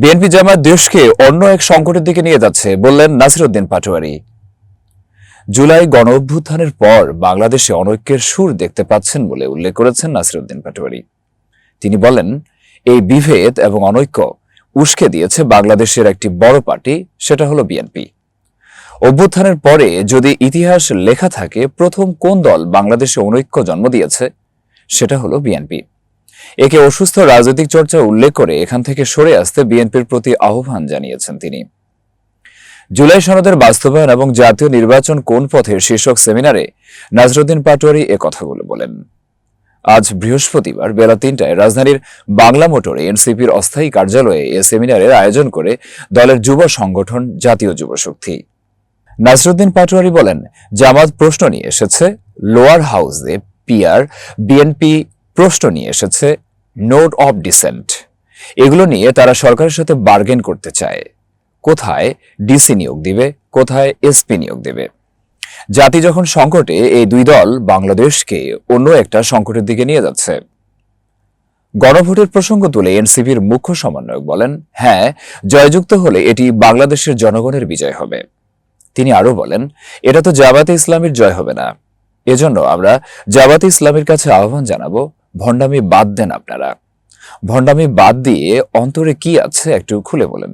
BNP জামাত দেশকে অন্য এক সংকটের দিকে নিয়ে যাচ্ছে, বললেন নাসিরুদ্দিন পাটোয়ারি। জুলাই গণ অভ্যুত্থানের পর বাংলাদেশে অনৈক্যের সুর দেখতে পাচ্ছেন বলে উল্লেখ করেছেন নাসিরুদ্দিন পাটোয়ারি। তিনি বলেন, এই বিভেদ এবং অনৈক্য উস্কে দিয়েছে বাংলাদেশের একটি বড় পার্টি, সেটা হলো বিএনপি। অভ্যুত্থানের পরে যদি ইতিহাস লেখা থাকে, প্রথম কোন দল বাংলাদেশে অনৈক্য জন্ম দিয়েছে, সেটা হলো বিএনপি। একে অসুস্থ রাজনৈতিক চর্চা উল্লেখ করে এখান থেকে সরে আসতে বিএনপির প্রতি আহ্বান জানিয়েছেন তিনি। জুলাই সনদের বাস্তবায়ন এবং জাতীয় নির্বাচন কোন পথের শীর্ষক সেমিনারে নাজরুদ্দিন পাটোয়ারি এ কথাগুলো বলেন। আজ বৃহস্পতিবার বেলা তিনটায় রাজধানীর বাংলা মোটরে এনসিপির অস্থায়ী কার্যালয়ে এ সেমিনারের আয়োজন করে দলের যুব সংগঠন জাতীয় যুব শক্তি। নাজরুদ্দিন পাটোয়ারি বলেন, জামাত প্রশ্ন নিয়ে এসেছে, লোয়ার হাউসে পিআর, বিএনপি প্রশ্ন নিয়ে এসেছে নোট অফ ডিসেন্ট এগুলো নিয়ে তারা সরকারের সাথে বার্গেন করতে চায়। কোথায়? ডিসি নিয়োগ দিবে, কোথায়? এসপি নিয়োগ দেবে। জাতি যখন সংকটে, এই দুই দল বাংলাদেশকে অন্য একটা সংকটের দিকে নিয়ে যাচ্ছে। গণভোটের প্রসঙ্গ তুলে এনসিপির মুখ্য সমন্বয়ক বলেন হ্যাঁ জয়যুক্ত হলে এটি বাংলাদেশের জনগণের বিজয় হবে। তিনি আরও বলেন, এটা তো জামাতে ইসলামের জয় হবে না। এজন্য আমরা জামাতে ইসলামের কাছে আহ্বান জানাব ভণ্ডামি বাদ দেন আপনারা। ভণ্ডামি বাদ দিয়ে অন্তরে কি আছে একটু খুলে বলেন।